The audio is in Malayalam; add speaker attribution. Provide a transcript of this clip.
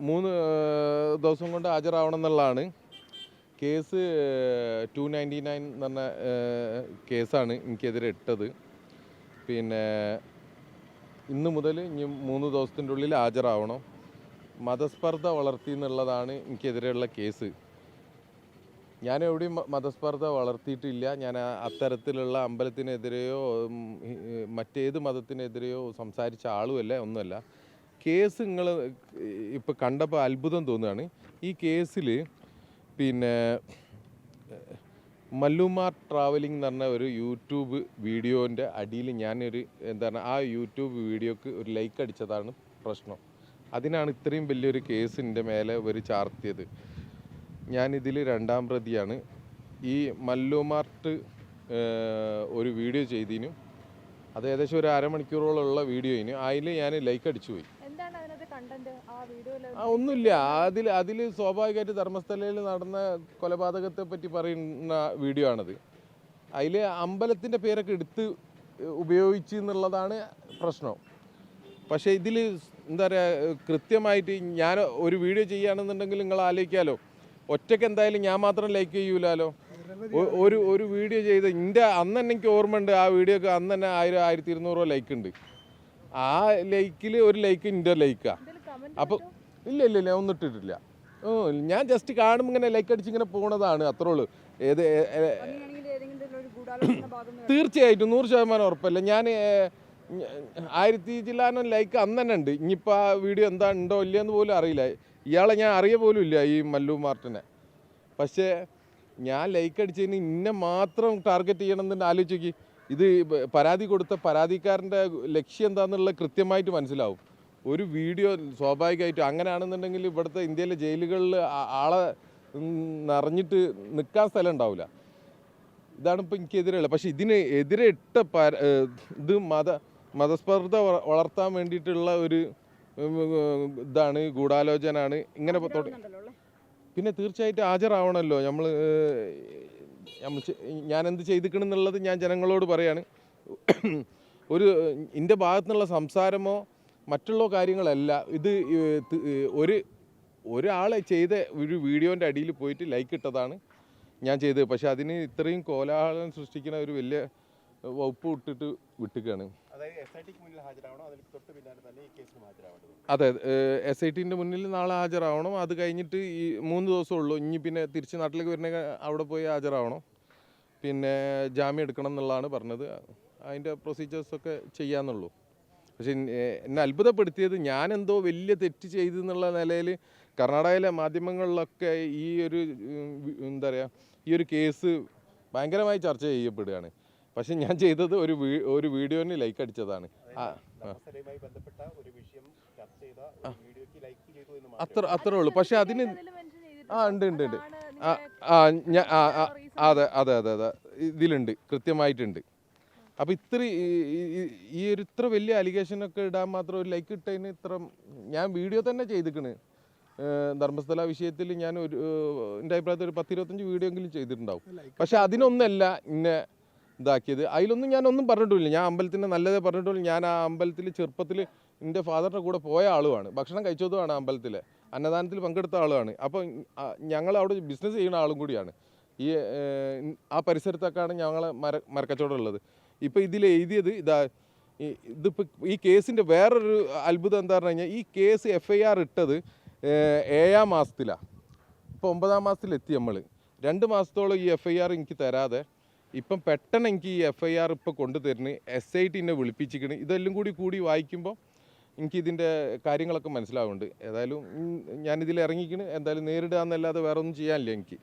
Speaker 1: മൂന്ന് ദിവസം കൊണ്ട് ഹാജരാവണം എന്നുള്ളതാണ്. കേസ് ടു നയന്റി നയൻ എന്ന് പറഞ്ഞ കേസാണ് എനിക്കെതിരെ ഇട്ടത്. പിന്നെ ഇന്ന് മുതൽ ഇനി മൂന്ന് ദിവസത്തിന്റെ ഉള്ളിൽ ഹാജരാവണം. മതസ്പർദ്ധ വളർത്തി എന്നുള്ളതാണ് എനിക്കെതിരെയുള്ള കേസ്. ഞാൻ എവിടെയും മതസ്പർദ്ധ വളർത്തിയിട്ടില്ല. ഞാൻ അത്തരത്തിലുള്ള അമ്പലത്തിനെതിരെയോ മറ്റേത് മതത്തിനെതിരെയോ സംസാരിച്ച ആളുമല്ല ഒന്നുമല്ല. കേസ് നിങ്ങൾ ഇപ്പോൾ കണ്ടപ്പോൾ അത്ഭുതം തോന്നുകയാണ്. ഈ കേസിൽ പിന്നെ മല്ലുമാർ ട്രാവലിംഗ് എന്ന് പറഞ്ഞ ഒരു യൂട്യൂബ് വീഡിയോന്റെ അടിയിൽ ഞാനൊരു എന്താണ് ആ യൂട്യൂബ് വീഡിയോക്ക് ഒരു ലൈക്ക് അടിച്ചതാണ് പ്രശ്നം. അതിനാണ് ഇത്രയും വലിയൊരു കേസിന്റെ മേലെ ഒരു ചാർത്തിയത്. ഞാനിതിൽ രണ്ടാം പ്രതിയാണ്. ഈ മല്ലുമാർട്ട് ഒരു വീഡിയോ ചെയ്തിനും. അത് ഏകദേശം ഒരു അരമണിക്കൂറോളമുള്ള വീഡിയോയിന്. അതിൽ ഞാൻ ലൈക്ക് അടിച്ചു പോയി
Speaker 2: ആ
Speaker 1: ഒന്നുമില്ല. അതിൽ അതിൽ സ്വാഭാവികമായിട്ട് ധർമ്മസ്ഥലയിൽ നടന്ന കൊലപാതകത്തെ പറ്റി പറയുന്ന വീഡിയോ ആണത് അതിൽ അമ്പലത്തിന്റെ പേരൊക്കെ എടുത്ത് ഉപയോഗിച്ച് എന്നുള്ളതാണ് പ്രശ്നം. പക്ഷേ ഇതിൽ എന്താ പറയുക കൃത്യമായിട്ട് ഞാൻ ഒരു വീഡിയോ ചെയ്യുകയാണെന്നുണ്ടെങ്കിൽ നിങ്ങൾ ആലോചിക്കാമല്ലോ ഒറ്റയ്ക്ക് എന്തായാലും ഞാൻ മാത്രം ലൈക്ക് ചെയ്യൂലാലോ? ഒരു ഒരു വീഡിയോ ചെയ്ത് എന്റെ അന്ന് തന്നെ എനിക്ക് ഓർമ്മയുണ്ട് ആ വീഡിയോക്ക് അന്ന് തന്നെ ആയിരം ആയിരത്തി ഇരുന്നൂറ് രൂപ ലൈക്ക് ഉണ്ട്. ആ ലൈക്കിൽ ഒരു ലൈക്ക് എന്റെ ലൈക്കാ അപ്പോൾ ഇല്ല ഇല്ല ഇല്ല ഒന്നും ഇട്ടിട്ടില്ല. ഓ ഞാൻ ജസ്റ്റ് കാണുമ്പോൾ ഇങ്ങനെ ലൈക്ക് അടിച്ച് ഇങ്ങനെ പോണതാണ് അത്രേ ഉള്ളൂ. ഏത് തീർച്ചയായിട്ടും നൂറ് ശതമാനം ഉറപ്പല്ല. ഞാൻ ആയിരത്തി ജില്ലാനോ ലൈക്ക് അന്ന് തന്നെ ഉണ്ട്. ഇനിയിപ്പോൾ ആ വീഡിയോ എന്താ ഉണ്ടോ ഇല്ലയെന്ന് പോലും അറിയില്ല. ഇയാളെ ഞാൻ അറിയ പോലും ഇല്ല ഈ മല്ലു മാർട്ടിനെ. പക്ഷേ ഞാൻ ലൈക്ക് അടിച്ചതിന് ഇന്നെ മാത്രം ടാർഗറ്റ് ചെയ്യണമെന്ന് ആലോചിക്ക് ഇത് പരാതി കൊടുത്ത പരാതിക്കാരന്റെ ലക്ഷ്യം എന്താണെന്നുള്ളത് കൃത്യമായിട്ട് മനസ്സിലാവും. ഒരു വീഡിയോ സ്വാഭാവികമായിട്ടും അങ്ങനെയാണെന്നുണ്ടെങ്കിൽ ഇവിടുത്തെ ഇന്ത്യയിലെ ജയിലുകളിൽ ആളെ നിറഞ്ഞിട്ട് നിൽക്കാൻ സ്ഥലം ഉണ്ടാവില്ല. ഇതാണ് ഇപ്പോൾ എനിക്കെതിരെയുള്ളത്. പക്ഷേ ഇതിന് എതിരെ ഇട്ട ഇത് മത മതസ്പർദ്ധ വളർത്താൻ വേണ്ടിയിട്ടുള്ള ഒരു ഇതാണ് ഗൂഢാലോചനയാണ് ഇങ്ങനെ പിന്നെ തീർച്ചയായിട്ടും ഹാജരാവണമല്ലോ നമ്മൾ നമ്മൾ ഞാൻ എന്ത് ചെയ്തിക്കണെന്നുള്ളത് ഞാൻ ജനങ്ങളോട് പറയാണ്. ഒരു എന്റെ ഭാഗത്തുനിന്നുള്ള സംസാരമോ മറ്റുള്ള കാര്യങ്ങളല്ല. ഇത് ഒരു ഒരാളെ ചെയ്ത ഒരു വീഡിയോന്റെ അടിയിൽ പോയിട്ട് ലൈക്ക് ഇട്ടതാണ് ഞാൻ ചെയ്തത്. പക്ഷേ അതിന് ഇത്രയും കോലാഹലം സൃഷ്ടിക്കുന്ന ഒരു വലിയ വകുപ്പ് ഇട്ടിട്ട് വിട്ടുകയാണ് അതെ എസ് ഐ ടിന്റെ മുന്നിൽ നാളെ ഹാജരാവണം. അത് കഴിഞ്ഞിട്ട് ഈ മൂന്ന് ദിവസമുള്ളൂ. ഇനി പിന്നെ തിരിച്ച് നാട്ടിലേക്ക് വരുന്ന അവിടെ പോയി ഹാജരാവണം. പിന്നെ ജാമ്യം എടുക്കണം എന്നുള്ളതാണ് പറഞ്ഞത്. അതിന്റെ പ്രൊസീജിയേഴ്സൊക്കെ ചെയ്യാന്നുള്ളൂ. പക്ഷേ എന്നെ അത്ഭുതപ്പെടുത്തിയത് ഞാൻ എന്തോ വലിയ തെറ്റ് ചെയ്തു എന്നുള്ള നിലയിൽ കർണാടകയിലെ മാധ്യമങ്ങളിലൊക്കെ ഈ ഒരു എന്താ പറയുക ഈ ഒരു കേസ് ഭയങ്കരമായി ചർച്ച ചെയ്യപ്പെടുകയാണ്. പക്ഷെ ഞാൻ ചെയ്തത് ഒരു ഒരു വീഡിയോന് ലൈക്ക് അടിച്ചതാണ്. ആ ആ.
Speaker 3: ബന്ധപ്പെട്ട ഒരു വിഷയം ചർച്ച ചെയ്ത ഒരു വീഡിയോക്ക് ലൈക്ക് ചെയ്തു എന്ന് മാത്രം
Speaker 1: അത്ര അത്രേ ഉള്ളൂ. പക്ഷെ അതിന് ആ ഉണ്ട് ഉണ്ട് ഉണ്ട്. ആ അതെ അതെ അതെ അതെ. ഇതിലുണ്ട് കൃത്യമായിട്ടുണ്ട്. അപ്പോൾ ഇത്ര ഈ- ഒരു ഇത്ര വലിയ അലിഗേഷനൊക്കെ ഇടാൻ മാത്രം ഒരു ലൈക്ക് ഇട്ടതിന് ഇത്ര ഞാൻ വീഡിയോ തന്നെ ചെയ്തിക്കണ്. ധർമ്മസ്ഥല വിഷയത്തിൽ ഞാൻ ഒരു എന്റെ അഭിപ്രായത്തിൽ ഒരു പത്തിരുപത്തഞ്ച് വീഡിയോ എങ്കിലും ചെയ്തിട്ടുണ്ടാവും. പക്ഷെ അതിനൊന്നല്ല ഇന്നെ ഇതാക്കിയത്. അതിലൊന്നും ഞാനൊന്നും പറഞ്ഞിട്ടില്ല ഞാൻ അമ്പലത്തിന്റെ നല്ലതേ പറഞ്ഞിട്ടുള്ളൂ ഞാൻ ആ അമ്പലത്തിൽ ചെറുപ്പത്തിൽ എന്റെ ഫാദറിന്റെ കൂടെ പോയ ആളുമാണ്. ഭക്ഷണം കഴിച്ചതുമാണ് അമ്പലത്തിലെ. അന്നദാനത്തിൽ പങ്കെടുത്ത ആളുമാണ്. അപ്പോൾ ഞങ്ങൾ അവിടെ ബിസിനസ് ചെയ്യുന്ന ആളും കൂടിയാണ്. ഈ ആ പരിസരത്തൊക്കെയാണ് ഞങ്ങൾ മര മരക്കച്ചവടം ഉള്ളത് ഇപ്പോൾ ഇതിൽ എഴുതിയത് ഇതാ ഇതിപ്പോൾ ഈ കേസിന്റെ വേറൊരു അത്ഭുതം എന്താ പറഞ്ഞു കഴിഞ്ഞാൽ ഈ കേസ് എഫ് ഐ ആർ ഇട്ടത് ഏഴാം മാസത്തിലാണ് ഇപ്പോൾ ഒമ്പതാം മാസത്തിലെത്തി നമ്മൾ രണ്ട് മാസത്തോളം ഈ എഫ് ഐ ആർ എനിക്ക് തരാതെ ഇപ്പം പെട്ടെന്ന് എനിക്ക് ഈ എഫ് ഐ ആർ ഇപ്പോൾ കൊണ്ടുതരുന്നു എസ് ഐ ടി എന്നെ വിളിപ്പിച്ചിരിക്കണ്. ഇതെല്ലാം കൂടി കൂടി വായിക്കുമ്പോൾ എനിക്ക് ഇതിന്റെ കാര്യങ്ങളൊക്കെ മനസ്സിലാവുന്നുണ്ട്. ഏതായാലും ഞാനിതിൽ ഇറങ്ങിക്കണ് എന്തായാലും നേരിടുക എന്നല്ലാതെ വേറെ ഒന്നും ചെയ്യാനില്ല എനിക്ക്.